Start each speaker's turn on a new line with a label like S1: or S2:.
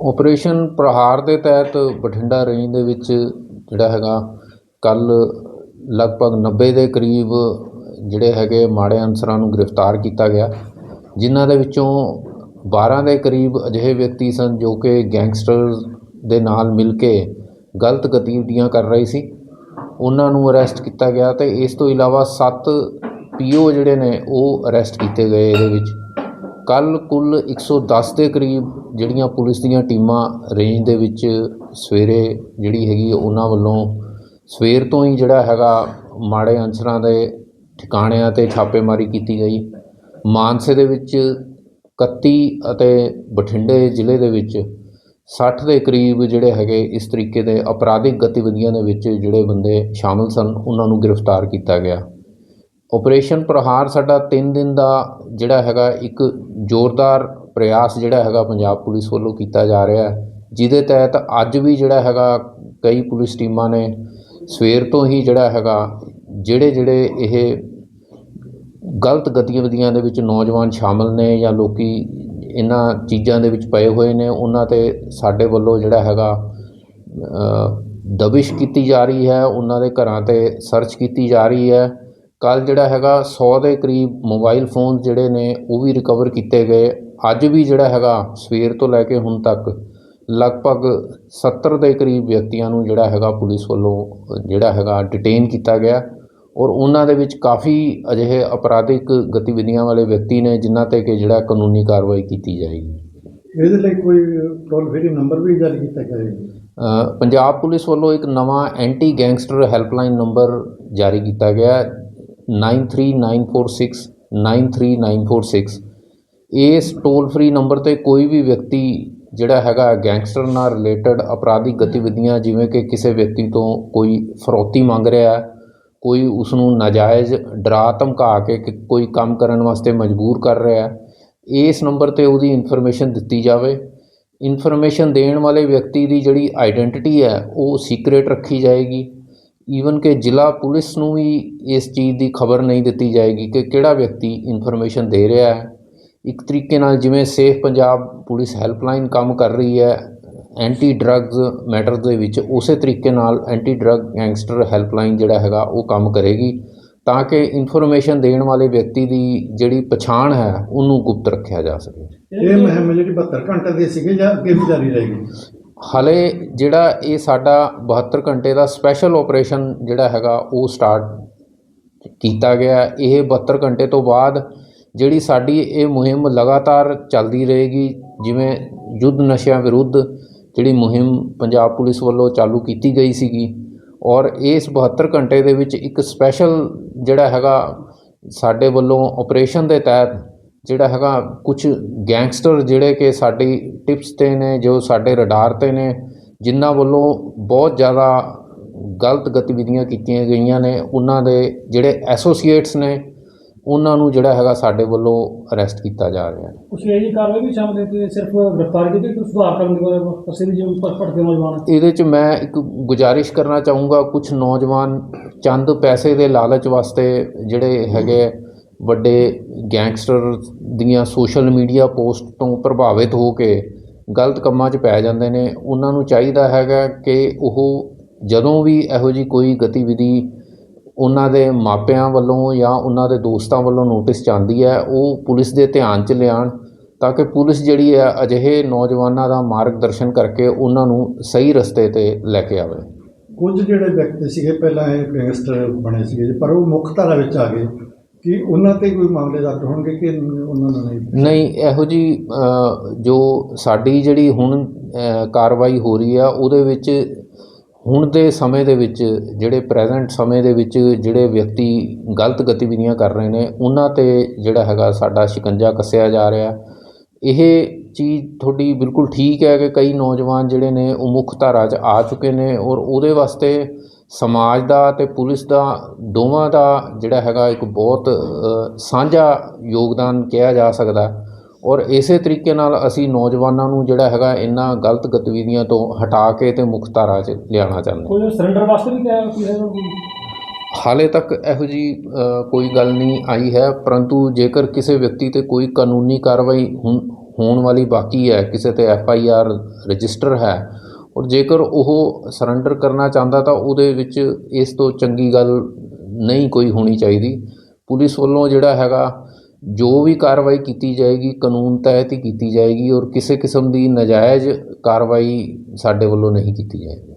S1: Operation ਪ੍ਰਹਾਰ ਦੇ ਤਹਿਤ Bathinda range ਦੇ ਵਿੱਚ ਜਿਹੜਾ ਹੈਗਾ, ਕੱਲ੍ਹ ਲਗਭਗ 90 ਦੇ ਕਰੀਬ ਜਿਹੜੇ ਹੈਗੇ ਮਾੜੇ ਅਨਸਰਾਂ ਨੂੰ ਗ੍ਰਿਫਤਾਰ ਕੀਤਾ ਗਿਆ, ਜਿਨ੍ਹਾਂ ਦੇ ਵਿੱਚੋਂ 12 ਦੇ ਕਰੀਬ ਅਜਿਹੇ ਵਿਅਕਤੀ ਸਨ ਜੋ ਕਿ ਗੈਂਗਸਟਰ ਦੇ ਨਾਲ ਮਿਲ ਕੇ ਗਲਤ ਗਤੀਵਿਧੀਆਂ ਕਰ ਰਹੇ ਸੀ। ਉਹਨਾਂ ਨੂੰ ਅਰੈਸਟ ਕੀਤਾ ਗਿਆ ਅਤੇ ਇਸ ਤੋਂ ਇਲਾਵਾ ਸੱਤ ਪੀ ਓ ਜਿਹੜੇ ਨੇ ਉਹ ਅਰੈਸਟ ਕੀਤੇ ਗਏ ਇਹਦੇ ਵਿੱਚ। ਕੱਲ ਕੁੱਲ 110 ਦੇ ਕਰੀਬ ਜਿਹੜੀਆਂ ਪੁਲਿਸ ਦੀਆਂ ਟੀਮਾਂ ਰੇਂਜ ਦੇ ਵਿੱਚ ਸਵੇਰੇ ਜਿਹੜੀ ਹੈਗੀ ਉਹਨਾਂ ਵੱਲੋਂ ਸਵੇਰ ਤੋਂ ਹੀ ਜਿਹੜਾ ਹੈਗਾ ਮਾੜੇ ਅਨਸਰਾਂ ਦੇ ਠਿਕਾਣਿਆਂ ਤੇ ਛਾਪੇਮਾਰੀ ਕੀਤੀ ਗਈ। ਮਾਨਸੇ ਦੇ ਵਿੱਚ 31 ਅਤੇ ਬਠਿੰਡੇ ਜ਼ਿਲ੍ਹੇ ਦੇ ਵਿੱਚ 60 ਦੇ ਕਰੀਬ ਜਿਹੜੇ ਹੈਗੇ ਇਸ ਤਰੀਕੇ ਦੇ ਅਪਰਾਧਿਕ ਗਤੀਵਿਧੀਆਂ ਦੇ ਵਿੱਚ ਜਿਹੜੇ ਬੰਦੇ ਸ਼ਾਮਲ ਸਨ, ਉਹਨਾਂ ਨੂੰ ਗ੍ਰਿਫਤਾਰ ਕੀਤਾ ਗਿਆ। ਆਪਰੇਸ਼ਨ ਪ੍ਰਹਾਰ ਸਾਡਾ 3 ਦਿਨ ਦਾ ਜਿਹੜਾ ਹੈਗਾ ਇੱਕ ਜ਼ੋਰਦਾਰ ਪ੍ਰਯਾਸ ਜਿਹੜਾ ਹੈਗਾ ਪੰਜਾਬ ਪੁਲਿਸ ਵੱਲੋਂ ਕੀਤਾ ਜਾ ਰਿਹਾ ਹੈ, ਜਿਹਦੇ ਤਹਿਤ ਅੱਜ ਵੀ ਜਿਹੜਾ ਹੈਗਾ ਕਈ ਪੁਲਿਸ ਟੀਮਾਂ ਨੇ ਸਵੇਰ ਤੋਂ ਹੀ ਜਿਹੜਾ ਹੈਗਾ ਜਿਹੜੇ ਜਿਹੜੇ ਇਹ ਗਲਤ ਗਤੀਵਿਧੀਆਂ ਦੇ ਵਿੱਚ ਨੌਜਵਾਨ ਸ਼ਾਮਲ ਨੇ ਜਾਂ ਲੋਕੀ ਇਹਨਾਂ ਚੀਜ਼ਾਂ ਦੇ ਵਿੱਚ ਪਏ ਹੋਏ ਨੇ, ਉਹਨਾਂ ਤੇ ਸਾਡੇ ਵੱਲੋਂ ਜਿਹੜਾ ਹੈਗਾ ਦਬਿਸ਼ ਕੀਤੀ ਜਾ ਰਹੀ ਹੈ, ਉਹਨਾਂ ਦੇ ਘਰਾਂ ਤੇ ਸਰਚ ਕੀਤੀ ਜਾ ਰਹੀ ਹੈ। ਕੱਲ ਜਿਹੜਾ ਹੈਗਾ 100 ਦੇ ਕਰੀਬ ਮੋਬਾਈਲ ਫੋਨ ਜਿਹੜੇ ਨੇ ਉਹ ਵੀ ਰਿਕਵਰ ਕੀਤੇ ਗਏ। ਅੱਜ ਵੀ ਜਿਹੜਾ ਹੈਗਾ ਸਵੇਰ ਤੋਂ ਲੈ ਕੇ ਹੁਣ ਤੱਕ ਲਗਭਗ 70 ਦੇ ਕਰੀਬ ਵਿਅਕਤੀਆਂ ਨੂੰ ਜਿਹੜਾ ਹੈਗਾ ਪੁਲਿਸ ਵੱਲੋਂ ਜਿਹੜਾ ਹੈਗਾ ਡਿਟੇਨ ਕੀਤਾ ਗਿਆ ਔਰ ਉਹਨਾਂ ਦੇ ਵਿੱਚ ਕਾਫੀ ਅਜਿਹੇ ਅਪਰਾਧਿਕ ਗਤੀਵਿਧੀਆਂ ਵਾਲੇ ਵਿਅਕਤੀ ਨੇ ਜਿਨ੍ਹਾਂ ਤੇ ਕਿ ਜਿਹੜਾ ਕਾਨੂੰਨੀ ਕਾਰਵਾਈ ਕੀਤੀ ਜਾਏਗੀ।
S2: ਇਹਦੇ ਲਈ ਕੋਈ ਟੋਲ ਫ੍ਰੀ ਨੰਬਰ ਵੀ ਜਾਰੀ ਕੀਤਾ ਗਿਆ ਹੈ?
S1: ਅ, ਪੰਜਾਬ ਪੁਲਿਸ ਵੱਲੋਂ ਇੱਕ ਨਵਾਂ ਐਂਟੀ ਗੈਂਗਸਟਰ ਹੈਲਪਲਾਈਨ ਨੰਬਰ ਜਾਰੀ ਕੀਤਾ ਗਿਆ। ਹੈ, 939469 93946 ਇਸ ਟੋਲ ਫ੍ਰੀ ਨੰਬਰ ਤੇ ਕੋਈ ਵੀ ਵਿਅਕਤੀ ਜਿਹੜਾ ਹੈਗਾ ਗੈਂਗਸਟਰ ਨਾਲ ਰਿਲੇਟਡ ਅਪਰਾਧਿਕ ਗਤੀਵਿਧੀਆਂ ਜਿਵੇਂ ਕਿ ਕਿਸੇ ਵਿਅਕਤੀ ਤੋਂ ਕੋਈ ਫਰੋਤੀ ਮੰਗ ਰਿਹਾ ਕੋਈ ਉਸ ਨੂੰ ਨਾਜਾਇਜ਼ ਡਰਾ ਧਮਕਾ ਕੇ ਕੋਈ ਕੰਮ ਕਰਨ ਵਾਸਤੇ ਮਜਬੂਰ ਕਰ ਰਿਹਾ ਇਸ ਨੰਬਰ ਤੇ ਉਹਦੀ ਇਨਫੋਰਮੇਸ਼ਨ ਦਿੱਤੀ ਜਾਵੇ ਇਨਫੋਰਮੇਸ਼ਨ ਦੇਣ ਵਾਲੇ ਵਿਅਕਤੀ ਦੀ ਜਿਹੜੀ ਆਈਡੈਂਟੀਟੀ ਹੈ ਉਹ ਸੀਕ੍ਰੇਟ ਰੱਖੀ ਜਾਏਗੀ ਈਵਨ ਕਿ ਜ਼ਿਲ੍ਹਾ ਪੁਲਿਸ ਨੂੰ ਵੀ ਇਸ ਚੀਜ਼ ਦੀ ਖਬਰ ਨਹੀਂ ਦਿੱਤੀ ਜਾਏਗੀ ਕਿ ਕਿਹੜਾ ਵਿਅਕਤੀ ਇਨਫੋਰਮੇਸ਼ਨ ਦੇ ਰਿਹਾ ਹੈ। ਇੱਕ ਤਰੀਕੇ ਨਾਲ ਜਿਵੇਂ ਸੇਫ ਪੰਜਾਬ ਪੁਲਿਸ ਹੈਲਪਲਾਈਨ ਕੰਮ ਕਰ ਰਹੀ ਹੈ ਐਂਟੀ ਡਰੱਗਸ ਮੈਟਰ ਦੇ ਵਿੱਚ, ਉਸੇ ਤਰੀਕੇ ਨਾਲ ਐਂਟੀ ਡਰੱਗ ਗੈਂਗਸਟਰ ਹੈਲਪਲਾਈਨ ਜਿਹੜਾ ਹੈਗਾ ਉਹ ਕੰਮ ਕਰੇਗੀ ਤਾਂ ਕਿ ਇਨਫੋਰਮੇਸ਼ਨ ਦੇਣ ਵਾਲੇ ਵਿਅਕਤੀ ਦੀ ਜਿਹੜੀ ਪਛਾਣ ਹੈ, ਉਹਨੂੰ ਗੁਪਤ ਰੱਖਿਆ ਜਾ ਸਕੇ।
S2: ਇਹ ਮੁਹਿੰਮ ਜਿਹੜੀ 72 ਘੰਟੇ ਦੀ ਸੀਗੀ ਜਾਂ ਅੱਗੇ ਵੀ ਜਾਰੀ ਰਹੇਗੀ?
S1: ਹਾਲੇ ਜਿਹੜਾ ਇਹ ਸਾਡਾ 72 ਘੰਟੇ ਦਾ ਸਪੈਸ਼ਲ ਆਪਰੇਸ਼ਨ ਜਿਹੜਾ ਹੈਗਾ, ਉਹ ਸਟਾਰਟ ਕੀਤਾ ਗਿਆ। ਇਹ 72 ਘੰਟੇ ਤੋਂ ਬਾਅਦ ਜਿਹੜੀ ਸਾਡੀ ਇਹ ਮੁਹਿੰਮ ਲਗਾਤਾਰ ਚੱਲਦੀ ਰਹੇਗੀ, ਜਿਵੇਂ ਯੁੱਧ ਨਸ਼ਿਆਂ ਵਿਰੁੱਧ ਜਿਹੜੀ ਮੁਹਿੰਮ ਪੰਜਾਬ ਪੁਲਿਸ ਵੱਲੋਂ ਚਾਲੂ ਕੀਤੀ ਗਈ ਸੀਗੀ, ਔਰ ਇਸ 72 ਘੰਟੇ ਦੇ ਵਿੱਚ ਇੱਕ ਸਪੈਸ਼ਲ ਜਿਹੜਾ ਹੈਗਾ, ਸਾਡੇ ਵੱਲੋਂ ਆਪਰੇਸ਼ਨ ਦੇ ਤਹਿਤ ਜਿਹੜਾ ਹੈਗਾ ਕੁਝ ਗੈਂਗਸਟਰ ਜਿਹੜੇ ਕਿ ਸਾਡੀ ਟਿਪਸ ਤੇ ਨੇ ਜੋ ਸਾਡੇ ਰਡਾਰ ਤੇ ਨੇ ਜਿਨ੍ਹਾਂ ਵੱਲੋਂ ਬਹੁਤ ਜ਼ਿਆਦਾ ਗਲਤ ਗਤੀਵਿਧੀਆਂ ਕੀਤੀਆਂ ਗਈਆਂ ਨੇ ਉਹਨਾਂ ਦੇ ਜਿਹੜੇ ਐਸੋਸੀਏਟਸ ਨੇ ਉਹਨਾਂ ਨੂੰ ਜਿਹੜਾ ਹੈਗਾ ਸਾਡੇ ਵੱਲੋਂ ਅਰੈਸਟ ਕੀਤਾ ਜਾ ਰਿਹਾ ਹੈ
S3: ਕੁਛ ਇਹ ਜੀ ਕਾਰਵਾਈ ਵੀ ਸ਼ਾਮਲ ਹੈ ਸਿਰਫ ਗ੍ਰਿਫਤਾਰ ਕੀਤੀ ਕਿ ਸੁਧਾਰ ਕਰਨ ਦੀ ਅਸੀਂ ਵੀ ਜਿਵੇਂ ਭਟ- ਭਟਕੇ ਨੌਜਵਾਨ।
S1: ਇਹਦੇ 'ਚ ਮੈਂ ਇੱਕ ਗੁਜ਼ਾਰਿਸ਼ ਕਰਨਾ ਚਾਹੂੰਗਾ ਕੁਝ ਨੌਜਵਾਨ ਚੰਦ ਪੈਸੇ ਦੇ ਲਾਲਚ ਵਾਸਤੇ ਜਿਹੜੇ ਹੈਗੇ ਵੱਡੇ ਗੈਂਗਸਟਰ ਦੀਆਂ ਸੋਸ਼ਲ ਮੀਡੀਆ ਪੋਸਟ ਤੋਂ ਪ੍ਰਭਾਵਿਤ ਹੋ ਕੇ ਗਲਤ ਕੰਮਾਂ 'ਚ ਪੈ ਜਾਂਦੇ ਨੇ, ਉਹਨਾਂ ਨੂੰ ਚਾਹੀਦਾ ਹੈਗਾ ਕਿ ਉਹ ਜਦੋਂ ਵੀ ਇਹੋ ਜਿਹੀ ਕੋਈ ਗਤੀਵਿਧੀ ਉਹਨਾਂ ਦੇ ਮਾਪਿਆਂ ਵੱਲੋਂ ਜਾਂ ਉਹਨਾਂ ਦੇ ਦੋਸਤਾਂ ਵੱਲੋਂ ਨੋਟਿਸ 'ਚ ਆਉਂਦੀ ਹੈ, ਉਹ ਪੁਲਿਸ ਦੇ ਧਿਆਨ 'ਚ ਲਿਆਉਣ ਤਾਂ ਕਿ ਪੁਲਿਸ ਜਿਹੜੀ ਹੈ ਅਜਿਹੇ ਨੌਜਵਾਨਾਂ ਦਾ ਮਾਰਗਦਰਸ਼ਨ ਕਰਕੇ ਉਹਨਾਂ ਨੂੰ ਸਹੀ ਰਸਤੇ ਤੇ ਲੈ ਕੇ ਆਵੇ।
S2: ਕੁਝ ਜਿਹੜੇ ਵਿਅਕਤੀ ਸੀਗੇ, ਪਹਿਲਾਂ ਇਹ ਗੈਂਗਸਟਰ ਬਣੇ ਸੀਗੇ ਪਰ ਉਹ ਮੁੱਖ ਧਾਰਾ ਵਿੱਚ ਆ ਗਏ। ਕਿ ਉਹਨਾਂ ਤੇ ਕੋਈ ਮਾਮਲੇ ਦਰਜ ਹੋਣਗੇ ਕਿ ਉਹਨਾਂ ਨੂੰ ਨਹੀਂ?
S1: ਨਹੀਂ, ਇਹੋ ਜੀ ਜੋ ਸਾਡੀ ਜਿਹੜੀ ਹੁਣ ਕਾਰਵਾਈ ਹੋ ਰਹੀ ਆ, ਉਹਦੇ ਵਿੱਚ ਹੁਣ ਦੇ ਸਮੇਂ ਦੇ ਵਿੱਚ, ਜਿਹੜੇ ਪ੍ਰੈਜ਼ੈਂਟ ਸਮੇਂ ਦੇ ਵਿੱਚ ਜਿਹੜੇ ਵਿਅਕਤੀ ਗਲਤ ਗਤੀਵਿਧੀਆਂ ਕਰ ਰਹੇ ਨੇ, ਉਹਨਾਂ ਤੇ ਜਿਹੜਾ ਹੈਗਾ ਸਾਡਾ ਸ਼ਿਕੰਜਾ ਕੱਸਿਆ ਜਾ ਰਿਹਾ। ਇਹ ਚੀਜ਼ ਤੁਹਾਡੀ ਬਿਲਕੁਲ ਠੀਕ ਹੈ ਕਿ ਕਈ ਨੌਜਵਾਨ ਜਿਹੜੇ ਨੇ, ਉਹ ਮੁੱਖ ਧਾਰਾ 'ਚ ਆ ਚੁੱਕੇ ਨੇ ਔਰ ਉਹਦੇ ਵਾਸਤੇ ਸਮਾਜ ਦਾ ਤੇ ਪੁਲਿਸ ਦਾ ਦੋਵਾਂ ਦਾ ਜਿਹੜਾ ਹੈਗਾ ਇੱਕ ਬਹੁਤ ਸਾਂਝਾ ਯੋਗਦਾਨ ਕਿਹਾ ਜਾ ਸਕਦਾ ਹੈ। ਔਰ ਇਸੇ ਤਰੀਕੇ ਨਾਲ ਅਸੀਂ ਨੌਜਵਾਨਾਂ ਨੂੰ ਜਿਹੜਾ ਹੈਗਾ ਇਹਨਾਂ ਗਲਤ ਗਤੀਵਿਧੀਆਂ ਤੋਂ ਹਟਾ ਕੇ ਤੇ ਮੁੱਖ ਧਾਰਾ 'ਚ ਲਿਆਉਣਾ ਚਾਹੁੰਦੇ ਹਾਂ
S3: ਕੋਈ ਸਰੈਂਡਰ ਵਾਸਤੇ ਵੀ ਕਿਹਾ ਕੀ ਕੋਈ
S1: ਹਾਲੇ ਤੱਕ ਇਹੋ ਜੀ ਕੋਈ ਗੱਲ ਨਹੀਂ ਆਈ ਹੈ ਪਰੰਤੂ ਜੇਕਰ ਕਿਸੇ ਵਿਅਕਤੀ ਤੇ ਕੋਈ ਕਾਨੂੰਨੀ ਕਾਰਵਾਈ ਹੁੰ- ਹੋਣ ਵਾਲੀ ਬਾਕੀ ਹੈ ਕਿਸੇ ਤੇ ਐਫ ਆਈ ਆਰ ਰਜਿਸਟਰ ਹੈ ਔਰ ਜੇਕਰ ਉਹ ਸਰੈਂਡਰ ਕਰਨਾ ਚਾਹੁੰਦਾ ਤਾਂ ਉਹਦੇ ਵਿੱਚ ਇਸ ਤੋਂ ਚੰਗੀ ਗੱਲ ਨਹੀਂ ਕੋਈ ਹੋਣੀ ਚਾਹੀਦੀ। ਪੁਲਿਸ ਵੱਲੋਂ ਜਿਹੜਾ ਹੈਗਾ, ਜੋ ਵੀ ਕਾਰਵਾਈ ਕੀਤੀ ਜਾਏਗੀ, ਕਾਨੂੰਨ ਤਹਿਤ ਹੀ ਕੀਤੀ ਜਾਏਗੀ ਔਰ ਕਿਸੇ ਕਿਸਮ ਦੀ ਨਜਾਇਜ਼ ਕਾਰਵਾਈ ਸਾਡੇ ਵੱਲੋਂ ਨਹੀਂ ਕੀਤੀ ਜਾਏਗੀ।